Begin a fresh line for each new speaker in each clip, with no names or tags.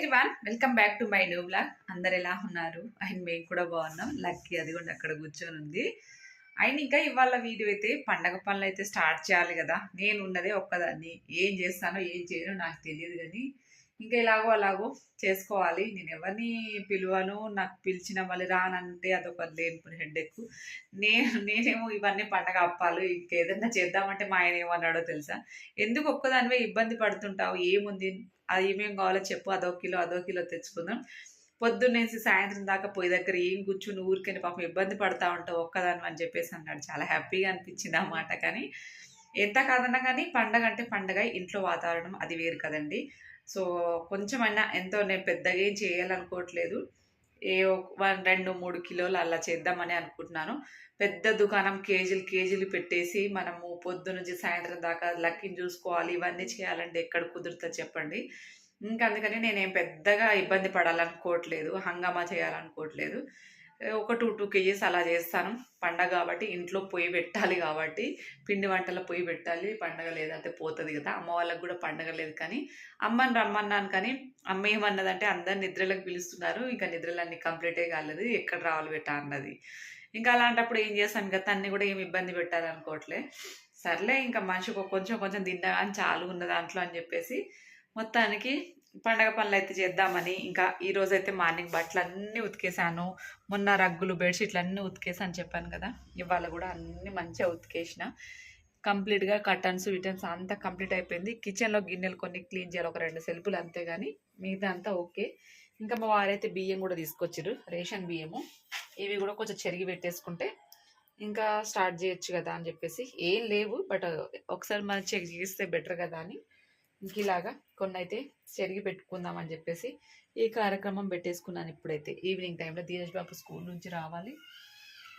Everyone welcome back to my new vlog అందరు ఎలా ఉన్నారు? అండ్ మేము కూడా బాగున్నాం. లక్కీ అది కూడా అక్కడ కూర్చొని ఉంది. అండ్ ఇంకా ఇవాళ వీడియో అయితే పండగ పనులు అయితే స్టార్ట్ చేయాలి కదా. నేను ఉన్నదే ఒక్కదాన్ని. ఏం చేస్తానో ఏం చేయనో నాకు తెలియదు కానీ ఇంకా ఇలాగో అలాగో చేసుకోవాలి. నేను ఎవరిని పిలువను నాకు పిలిచిన మళ్ళీ రానంటే అదొక లేని హెడ్ఎక్ నేను నేనేమో ఇవన్నీ పండగ అప్పాలు ఇంకేదన్నా చేద్దామంటే మా ఆయన ఏమన్నాడో తెలుసా? ఎందుకు ఒక్కదానివే ఇబ్బంది పడుతుంటావు? ఏముంది? అది ఏమేం కావాలో చెప్పు అదో కిలో అదో కిలో తెచ్చుకుందాం. పొద్దున్నేసి సాయంత్రం దాకా పోయి దగ్గర ఏం కూర్చుని ఊరికని పాపం ఇబ్బంది పడతా ఉంటావు ఒక్కదాని అని చెప్పేసి అన్నాడు. చాలా హ్యాపీగా అనిపించింది ఆ మాట. కానీ ఎంత కాదన్నా కానీ పండగ అంటే పండగ ఇంట్లో వాతావరణం అది వేరు కదండి. సో కొంచెమైనా ఎంతో నేను పెద్దగా ఏం చేయాలనుకోవట్లేదు. ఏ ఒక- వన్ రెండు మూడు కిలోలు అలా చేద్దామని అనుకుంటున్నాను. పెద్ద దుకాణం కేజీలు కేజీలు పెట్టేసి మనము పొద్దు నుంచి సాయంత్రం దాకా లక్కిని చూసుకోవాలి ఇవన్నీ చేయాలంటే ఎక్కడ కుదురుతా చెప్పండి. ఇంకా అందుకని నేనేం పెద్దగా ఇబ్బంది పడాలనుకోవట్లేదు హంగామా చేయాలనుకోవట్లేదు. ఒక టూ టూ కేజీస్ అలా చేస్తాను. పండగ కాబట్టి ఇంట్లో పొయ్యి పెట్టాలి కాబట్టి పిండి వంటల పొయ్యి పెట్టాలి. పండగ లేదంటే పోతుంది కదా. అమ్మ వాళ్ళకి కూడా పండగ లేదు కానీ అమ్మని రమ్మన్నాను కానీ అమ్మ ఏమన్నదంటే అందరు నిద్రలకు పిలుస్తున్నారు. ఇంకా నిద్రలన్నీ కంప్లీటే కాలేదు. ఎక్కడ రావాలి పెట్టా అన్నది. ఇంకా అలాంటప్పుడు ఏం చేస్తాను? ఇంకా తన్ని కూడా ఏమి ఇబ్బంది పెట్టాలనుకోవట్లే సర్లే ఇంకా మనిషికి ఒక కొంచెం కొంచెం తిన్నా కానీ చాలు ఉన్న దాంట్లో అని చెప్పేసి మొత్తానికి పండగ పనులు అయితే చేద్దామని ఇంకా ఈ అయితే మార్నింగ్ బట్టలు అన్నీ ఉతికేసాను. మొన్న రగ్గులు బెడ్షీట్లు అన్నీ ఉతికేసాను చెప్పాను కదా ఇవాళ కూడా అన్నీ మంచిగా ఉతికేసిన. కంప్లీట్గా కటన్స్ విటన్స్ అంతా కంప్లీట్ అయిపోయింది. కిచెన్లో గిన్నెలు కొన్ని క్లీన్ చేయాలి ఒక రెండు సెల్ఫులు అంతే కానీ మిగతా అంతా ఓకే. ఇంకా మా వారైతే బియ్యం కూడా తీసుకొచ్చారు రేషన్ బియ్యము. ఇవి కూడా కొంచెం చెరిగి పెట్టేసుకుంటే ఇంకా స్టార్ట్ చేయొచ్చు కదా అని చెప్పేసి. ఏం లేవు బట్ ఒకసారి మనం చెక్ చేస్తే బెటర్ కదా అని ఇంక ఇలాగా కొన్ని అయితే చెరిగి పెట్టుకుందాం అని చెప్పేసి ఈ కార్యక్రమం పెట్టేసుకున్నాను ఇప్పుడైతే. ఈవినింగ్ టైంలో ధీరజ్ బాబు స్కూల్ నుంచి రావాలి.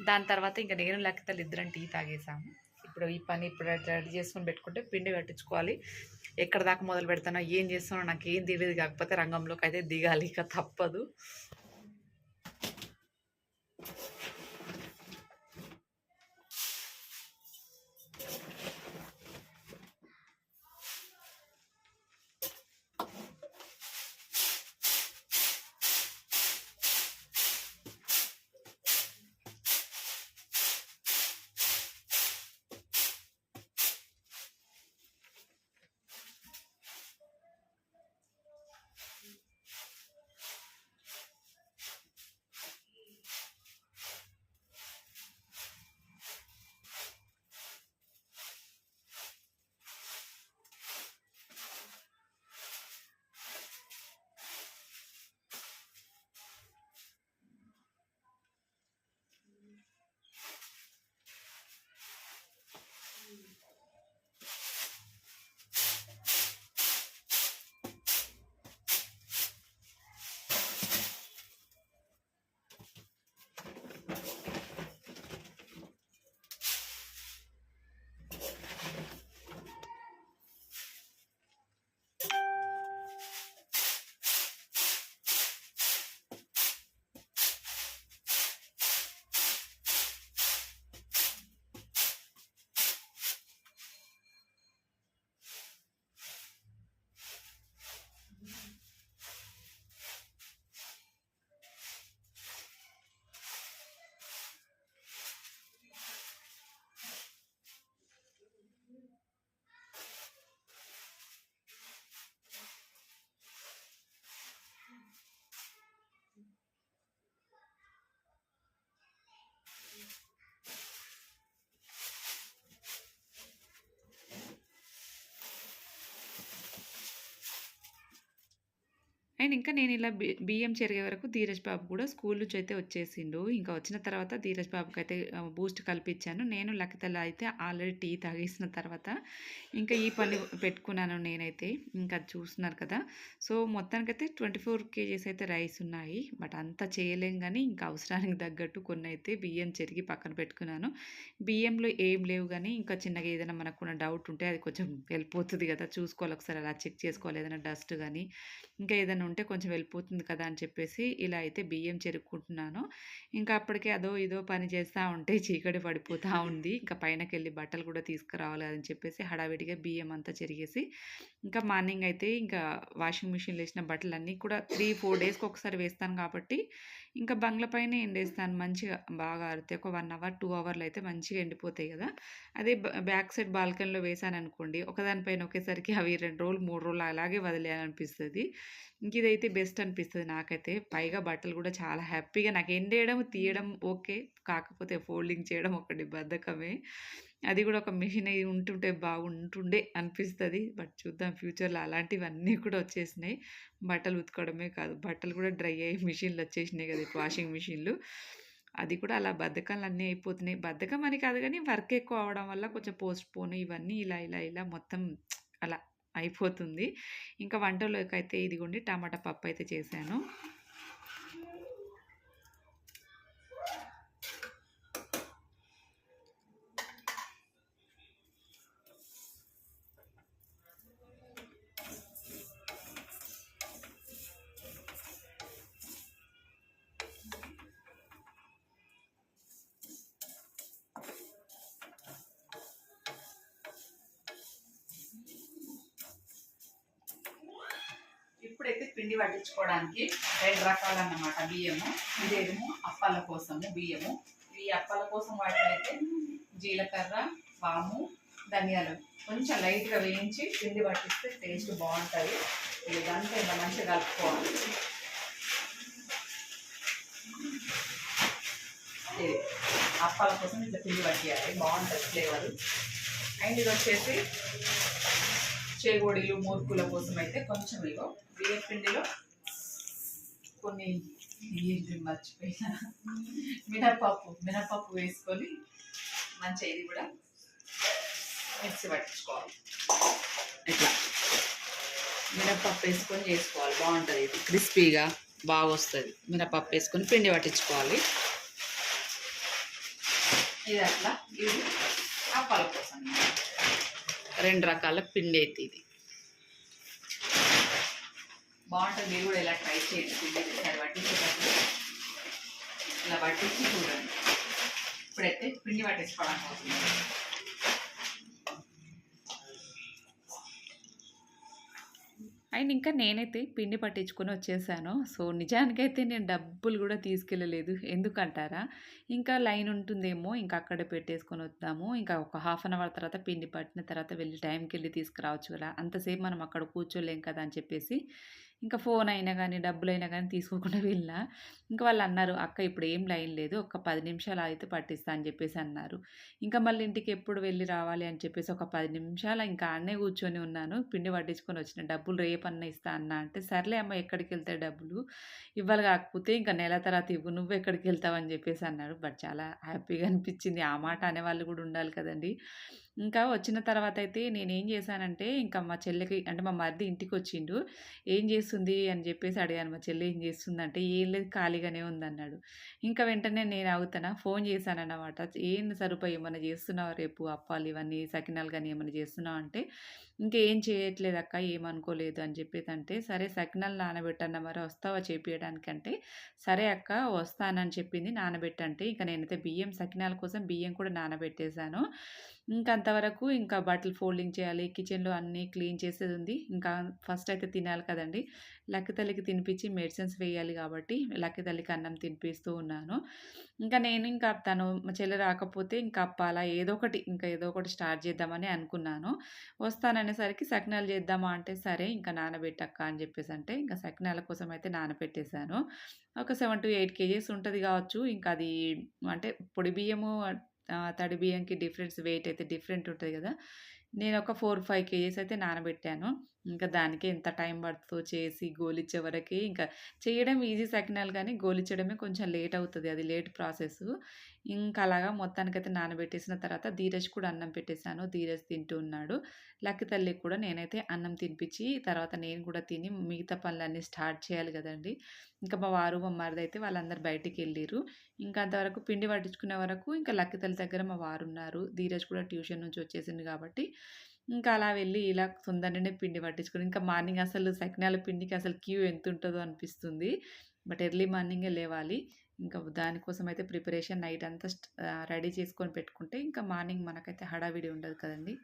దాని తర్వాత ఇంకా నేను లక్కితలు ఇద్దరం టీ తాగేసాము. ఇప్పుడు ఈ పని ఇప్పుడు రెడీ చేసుకొని పెట్టుకుంటే పిండి పెట్టించుకోవాలి ఎక్కడ దాకా మొదలు పెడతానో ఏం చేస్తానో నాకు ఏం తెలియదు కాకపోతే రంగంలోకి అయితే దిగాలి. ఇక తప్పదు. అండ్ ఇంకా నేను ఇలా బి బియ్యం చెరిగే వరకు ధీరజ్ బాబు కూడా స్కూల్ నుంచి అయితే వచ్చేసిండు. ఇంకా వచ్చిన తర్వాత ధీరజ్ బాబుకి అయితే బూస్ట్ కల్పించాను నేను లకితల అయితే ఆల్రెడీ టీ తాగేసిన తర్వాత ఇంకా ఈ పని పెట్టుకున్నాను నేనైతే. ఇంకా చూస్తున్నారు కదా. సో మొత్తానికైతే ట్వంటీ ఫోర్ కేజీస్ అయితే రైస్ ఉన్నాయి. బట్ అంతా చేయలేం కానీ ఇంకా అవసరానికి తగ్గట్టు కొన్ని అయితే బియ్యం చెరిగి పక్కన పెట్టుకున్నాను. బియ్యంలో ఏం లేవు కానీ ఇంకా చిన్నగా ఏదైనా మనకున్న డౌట్ ఉంటే అది కొంచెం వెళ్ళిపోతుంది కదా. చూసుకోవాలి ఒకసారి అలా చెక్ చేసుకోవాలి. ఏదైనా డస్ట్ కానీ ఇంకా ఏదైనా ఉంటే కొంచెం వెళ్ళిపోతుంది కదా అని చెప్పేసి ఇలా అయితే బియ్యం చెరుక్కుంటున్నాను. ఇంకా అప్పటికే అదో ఇదో పని చేస్తూ ఉంటే చీకటి పడిపోతూ ఉంది. ఇంకా పైనకెళ్ళి బట్టలు కూడా తీసుకురావాలి అని చెప్పేసి హడావిడిగా బియ్యం అంతా చెరిగేసి ఇంకా మార్నింగ్ అయితే ఇంకా వాషింగ్ మిషన్లో వేసిన బట్టలు అన్నీ కూడా త్రీ ఫోర్ డేస్కి ఒకసారి వేస్తాను కాబట్టి ఇంకా బంగ్ల పైన ఎండేస్తాను. మంచిగా బాగా ఆరితే ఒక వన్ అవర్ టూ అవర్లు అయితే మంచిగా ఎండిపోతాయి కదా. అదే బ్యాక్ సైడ్ బాల్కనీలో వేసాను అనుకోండి ఒకదానిపైన ఒకేసరికి అవి రెండు రోజులు మూడు రోజులు అలాగే వదిలేయాలనిపిస్తుంది. ఇంక ఇదైతే బెస్ట్ అనిపిస్తుంది నాకైతే. పైగా బట్టలు కూడా చాలా హ్యాపీగా నాకు ఎండేయడం తీయడం ఓకే. కాకపోతే ఫోల్డింగ్ చేయడం ఒకటి బద్ధకమే. అది కూడా ఒక మిషన్ అయి ఉంటుంటే బాగుంటుండే అనిపిస్తుంది. బట్ చూద్దాం ఫ్యూచర్లో అలాంటివన్నీ కూడా వచ్చేసినాయి. బట్టలు ఉతకడమే కాదు బట్టలు కూడా డ్రై అయ్యి మిషన్లు వచ్చేసినాయి కదా వాషింగ్ మిషన్లు. అది కూడా అలా బద్ధకాలు అన్నీ అయిపోతున్నాయి. బద్ధకం అని కాదు కానీ వర్క్ ఎక్కువ అవడం వల్ల కొంచెం పోస్ట్ పోన్ ఇవన్నీ ఇలా ఇలా ఇలా మొత్తం అలా అయిపోతుంది. ఇంకా వంటలోకి అయితే ఇదిగోండి టమాటా పప్పు అయితే చేశాను. ఇప్పుడైతే పిండి పట్టించుకోవడానికి రెండు రకాలు అన్నమాట బియ్యము ఇదేమో అప్పాల కోసము బియ్యము. ఈ అప్పాల కోసం వాటినైతే జీలకర్ర పాము ధనియాలు కొంచెం లైట్గా వేయించి పిండి పట్టిస్తే టేస్ట్ బాగుంటుంది. ఇదంతా ఇలా మంచిగా కలుపుకోవాలి. అప్పాల కోసం ఇట్లా పిండి పట్టేయాలి. బాగుంటుంది ఫ్లేవర్. అండ్ ఇది వచ్చేసి చేగోడీలు మూర్కుల కోసం అయితే కొంచెం ఇగో బియ్య పిండిలో కొన్ని మర్చిపోయినా. మినపప్పు మినపప్పు వేసుకొని మంచిగా ఇది కూడా మిక్సీ పట్టించుకోవాలి. ఇట్లా మినపప్పు వేసుకొని చేసుకోవాలి బాగుంటుంది ఇది. క్రిస్పీగా బాగా వస్తుంది మినపప్పు వేసుకొని పిండి పట్టించుకోవాలి. ఇది అట్లా. ఇది అప్పాల కోసం అన్నమాట. రెండు రకాల పిండి అయితే ఇది. బాగుంటుంది. మీరు కూడా ఇలా ట్రై చేయండి. పిండి ఒకసారి పట్టించేటప్పుడు ఇలా పట్టించి చూడండి. ఇప్పుడైతే పిండి పట్టించుకోవడానికి అవుతుంది. అండ్ ఇంకా నేనైతే పిండి పట్టించుకొని వచ్చేసాను. సో నిజానికైతే నేను డబ్బులు కూడా తీసుకెళ్ళలేదు. ఎందుకంటారా? ఇంకా లైన్ ఉంటుందేమో ఇంకా అక్కడే పెట్టేసుకొని వద్దాము. ఇంకా ఒక హాఫ్ అన్ అవర్ తర్వాత పిండి పట్టిన తర్వాత వెళ్ళి టైంకి వెళ్ళి తీసుకురావచ్చు కదా. అంతసేపు మనం అక్కడ కూర్చోలేం కదా అని చెప్పేసి ఇంకా ఫోన్ అయినా కానీ డబ్బులు అయినా కానీ తీసుకోకుండా వెళ్ళినా. ఇంకా వాళ్ళు అన్నారు అక్క ఇప్పుడు ఏం లైన్ లేదు ఒక పది నిమిషాలు అయితే పట్టిస్తా అని చెప్పేసి అన్నారు. ఇంకా మళ్ళీ ఇంటికి ఎప్పుడు వెళ్ళి రావాలి అని చెప్పేసి ఒక పది నిమిషాలు ఇంకా అన్నే కూర్చొని ఉన్నాను. పిండి పట్టించుకొని వచ్చిన డబ్బులు రేపన్న ఇస్తా అన్న అంటే సర్లే అమ్మ ఎక్కడికి వెళ్తాయి డబ్బులు? ఇవ్వాలి కాకపోతే ఇంకా నెల తర్వాత ఇవ్వు నువ్వు ఎక్కడికి వెళ్తావు అని చెప్పేసి అన్నాడు బట్ చాలా హ్యాపీగా అనిపించింది. ఆ మాట అనేవాళ్ళు కూడా ఉండాలి కదండి. ఇంకా వచ్చిన తర్వాత అయితే నేనేం చేశానంటే ఇంకా మా చెల్లికి అంటే మా మరిది ఇంటికి వచ్చిండు ఏం చేస్తుంది? అని చెప్పేసి అడిగాను. మా చెల్లి ఏం చేస్తుంది అంటే ఏం లేదు ఖాళీగానే ఉందన్నాడు. ఇంకా వెంటనే నేను అవుతానా ఫోన్ చేశానన్నమాట. ఏం సరిపోయి ఏమైనా చేస్తున్నావు రేపు? అప్పాలు ఇవన్నీ సకినాలు కానీ ఏమైనా చేస్తున్నావు? అంటే ఇంకేం చేయట్లేదు అక్క ఏమనుకోలేదు అని చెప్పేసి అంటే సరే సకినాలు నానబెట్టన్న మరి వస్తావా చేపించడానికి సరే అక్క వస్తానని చెప్పింది నానబెట్టంటే ఇంకా నేనైతే బియ్యం సకినాల కోసం బియ్యం కూడా నానబెట్టేశాను. ఇంకా అంతవరకు ఇంకా బట్టలు ఫోల్డింగ్ చేయాలి కిచెన్లో అన్నీ క్లీన్ చేసేది ఉంది. ఇంకా ఫస్ట్ అయితే తినాలి కదండి. లక్కి తల్లికి తినిపించి మెడిసిన్స్ వేయాలి కాబట్టి లక్కి తల్లికి అన్నం తినిపిస్తూ ఉన్నాను. ఇంకా నేను ఇంకా తను చెల్లె చెల్లి రాకపోతే ఇంకా అప్పాలా ఏదో ఒకటి ఇంకా ఏదో ఒకటి స్టార్ట్ చేద్దామని అనుకున్నాను. వస్తానని వస్తాననేసరికి సకినాలు చేద్దామా అంటే సరే ఇంకా నానబెట్టక్క అని చెప్పేసి అంటే ఇంకా సకినాల కోసం అయితే నానబెట్టేశాను ఒక సెవెన్ టు ఎయిట్ కేజీస్ ఉంటుంది కావచ్చు. ఇంకా అది అంటే పొడి బియ్యము తడి బియ్యంకి డిఫరెన్స్ వెయిట్ అయితే డిఫరెంట్ ఉంటుంది కదా. నేను ఒక ఫోర్ ఫైవ్ కేజీస్ అయితే నానబెట్టాను. ఇంకా దానికి ఎంత టైం పడుతుందో చేసి గోలిచ్చే వరకు ఇంకా చేయడం ఈజీ సెకండ్ కానీ గోలిచ్చడమే కొంచెం లేట్ అవుతుంది. అది లేట్ ప్రాసెస్ ఇంకా అలాగా మొత్తానికైతే నానబెట్టేసిన తర్వాత ధీరజ్ కూడా అన్నం పెట్టేశాను. ధీరజ్ తింటూ ఉన్నాడు. లక్కి తల్లికి కూడా నేనైతే అన్నం తినిపించి తర్వాత నేను కూడా తిని మిగతా పనులన్నీ స్టార్ట్ చేయాలి కదండి. ఇంకా మా వారు మా మరిది అయితే వాళ్ళందరూ బయటికి వెళ్ళిర్రు. ఇంకా అంతవరకు పిండి పట్టించుకునే వరకు ఇంకా లక్కి తల్లి దగ్గర మా వారు ఉన్నారు. ధీరజ్ కూడా ట్యూషన్ నుంచి వచ్చేసింది కాబట్టి ఇంకా అలా వెళ్ళి ఇలా తొందరనే పిండి పట్టించుకుని ఇంకా మార్నింగ్ అసలు సకినాల పిండికి అసలు క్యూ ఎంత ఉంటుందో అనిపిస్తుంది. బట్ ఎర్లీ మార్నింగే లేవాలి. ఇంకా దానికోసం అయితే ప్రిపరేషన్ నైట్ అంతా రెడీ చేసుకొని పెట్టుకుంటే ఇంకా మార్నింగ్ మనకైతే హడావిడి ఉండదు కదండి.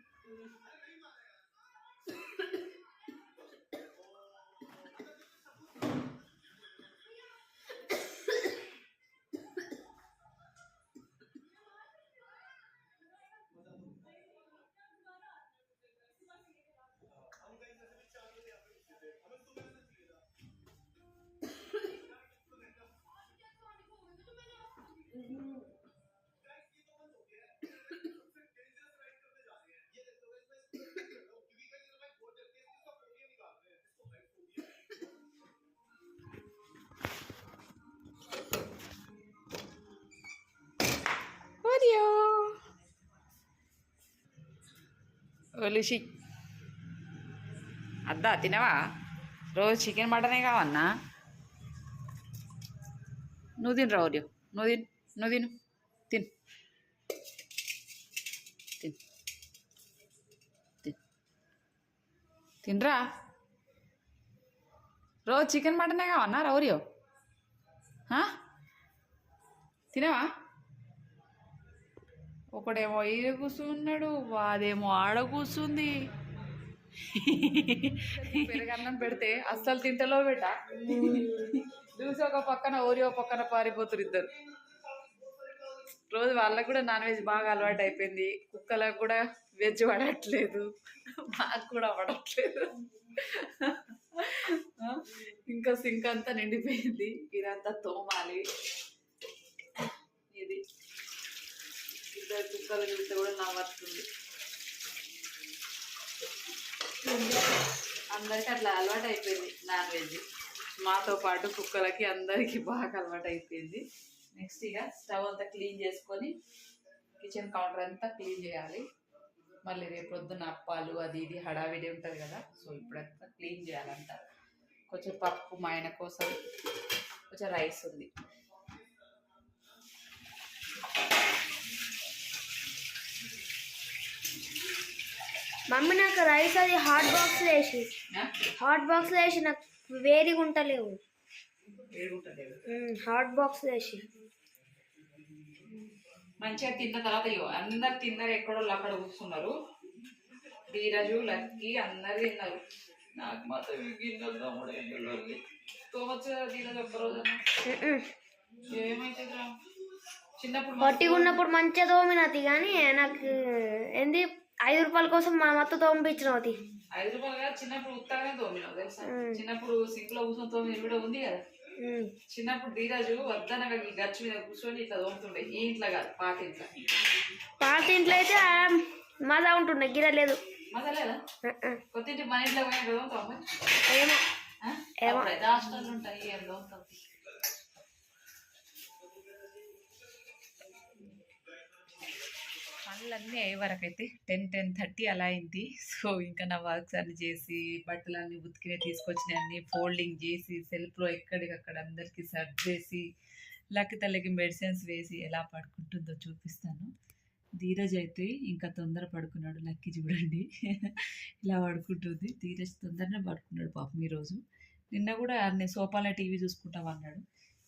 కలిసి అద్దా తినవా? రోజు చికెన్ మటనే కావన్నా? నువ్వు తిను రౌర్యం. నువ్వు తిను నువ్వు తిను. తిను. తిను. తిను. తినరా? రోజు చికెన్ మటనే కావన్నా రౌరియో? తినవా? ఒకడేమో ఈడ కూర్చున్నాడు వాదేమో ఆడ కూర్చుంది. పెరగన్నం పెడితే అస్సలు తింటలో బిడ్డ చూసి ఒక పక్కన ఓరి ఒక పక్కన పారిపోతారు ఇద్దరు. రోజు వాళ్ళకు కూడా నాన్ వెజ్ బాగా అలవాటు అయిపోయింది. కుక్కలకు కూడా వెజ్ పడట్లేదు. మాకు కూడా పడట్లేదు. ఇంకా సింక్ అంతా నిండిపోయింది. ఇదంతా తోమాలి. ఇది. ఇద్దరు కుక్కలు చూస్తే కూడా నవ్వుతుంది అందరికి అట్లా అలవాటు అయిపోయింది నాన్ వెజ్. మాతో పాటు కుక్కలకి అందరికి బాగా అలవాటు అయిపోయింది నెక్స్ట్ ఇక స్టవ్ అంతా క్లీన్ చేసుకొని కిచెన్ కౌంటర్ అంతా క్లీన్ చేయాలి. మళ్ళీ రేపు పొద్దున్న అప్పాలు అది ఇది హడావిడి ఉంటుంది కదా సో ఇప్పుడంతా క్లీన్ చేయాలంట కొంచెం పప్పు మా ఆయన కోసం కొంచెం రైస్ ఉంది.
మమ్మీ నాకు రైస్ అది హాట్ బాక్స్ వేసి? హాట్ బాక్స్ వేసి నాకు వేడిగా ఉంటలేవు. హాట్ బాక్స్ వేసి.
మంచిగా తిన్న తర్వాత అందరు తిన్నారు ఎక్కడో అక్కడ కూర్చున్నారు. ధీరజు లక్కీ అందరు తిన్నారు. నాకు మాత్రం గిన్నెలు తమ్ముడు తోమచ్చు ధీరజ్ ఒక్క రోజు ఏమైతుందిరా? చిన్నప్పుడు
పొట్టిగా ఉన్నప్పుడు మంచిగా తోమినది కానీ నాకు ఏంది? ఐదు రూపాయల కోసం మా మత్త తోమిపించినది
ఐదు రూపాయలు కదా చిన్నప్పుడు ఉత్తగానే తోమినావు తెలుసా? చిన్నప్పుడు సింక్లో కూర్చొని తోమి కూడా ఉంది కదా? చిన్నప్పుడు ధీరాజు వద్దనగా ఈ గచ్చు మీద కూర్చొని ఇట్లా తోముతుండే ఈ ఇంట్లో కాదు పాత ఇంట్లో.
పాత ఇంట్లో అయితే మజా ఉంటుండే గిర లేదు.
మజా లేదా. కొత్త ఇంటి మన ఇంట్లో పోయినా కదా తోమ
ఏమో. ఏమో.
హాస్టల్ ఉంటాయి ఏం తోముతాం పనులన్నీ అయ్యే వరకు అయితే టెన్ టెన్ థర్టీ అలా అయింది. సో ఇంకా నా వర్క్స్ అన్ని చేసి బట్టలన్నీ ఉతికినే తీసుకొచ్చిన అన్ని ఫోల్డింగ్ చేసి సెల్ఫ్లో ఎక్కడికక్కడ అందరికీ సర్వ్ చేసి లక్కి తల్లికి మెడిసిన్స్ వేసి ఎలా పడుకుంటుందో చూపిస్తాను. ధీరజ్ అయితే ఇంకా తొందర పడుకున్నాడు లక్కీ చూడండి. ఇలా పడుకుంటుంది. ధీరజ్ తొందరనే పడుకున్నాడు పాపం ఈరోజు. నిన్న కూడా నేను సోఫాలో టీవీ చూసుకుంటాం అన్నాడు.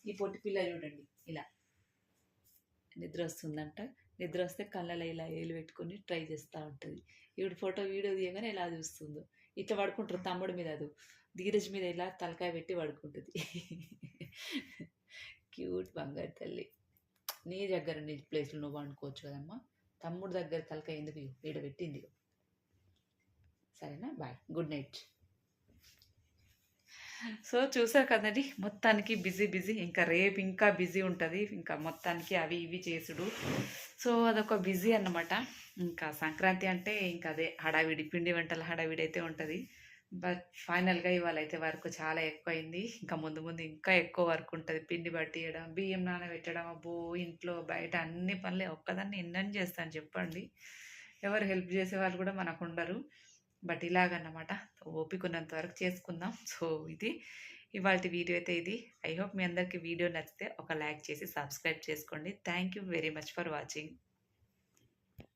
ఈ పొట్టి పిల్ల చూడండి ఇలా. నిద్ర వస్తుందంట. నిద్ర వస్తే కళ్ళలో ఇలా ఏలు పెట్టుకొని ట్రై చేస్తూ ఉంటుంది. ఈవిడ ఫోటో వీడియో తీయగానే ఎలా చూస్తుందో. ఇట్లా పడుకుంటారు తమ్ముడి మీద అది. ధీరజ్ మీద ఇలా తలకాయ పెట్టి పడుకుంటుంది. క్యూట్ బంగారు తల్లి. నీ దగ్గర నీ ప్లేస్లో నువ్వు అనుకోవచ్చు కదమ్మా. తమ్ముడు దగ్గర తలకాయ ఎందుకు ఈడ పెట్టింది సరేనా? బాయ్. Good night. సో చూసారు కదండి మొత్తానికి బిజీ బిజీ. ఇంకా రేపు ఇంకా బిజీ ఉంటుంది. ఇంకా మొత్తానికి అవి ఇవి చేసుడు. సో అదొక బిజీ అన్నమాట. ఇంకా సంక్రాంతి అంటే ఇంకా అదే హడావిడి పిండి వంటల హడావిడి అయితే ఉంటుంది. బట్ ఫైనల్గా ఇవాళ అయితే వర్క్ చాలా ఎక్కువైంది. ఇంకా ముందు ముందు ఇంకా ఎక్కువ వర్క్ ఉంటుంది. పిండి పట్టియడం బియ్యం నానబెట్టడం అబ్బో ఇంట్లో బయట అన్ని పనులే ఒక్కదాన్ని ఎన్నని చేస్తాను చెప్పండి. ఎవరు హెల్ప్ చేసే వాళ్ళు కూడా మనకు ఉండరు. బట్ ఇలాగన్నమాట. ఓపిక ఉన్నంత వరకు చేసుకుందాం. సో ఇది ఇవాళ వీడియో అయితే ఇది. ఐ హోప్ మీ అందరికీ వీడియో నచ్చితే ఒక లైక్ చేసి సబ్స్క్రైబ్ చేసుకోండి. Thank you very much for watching.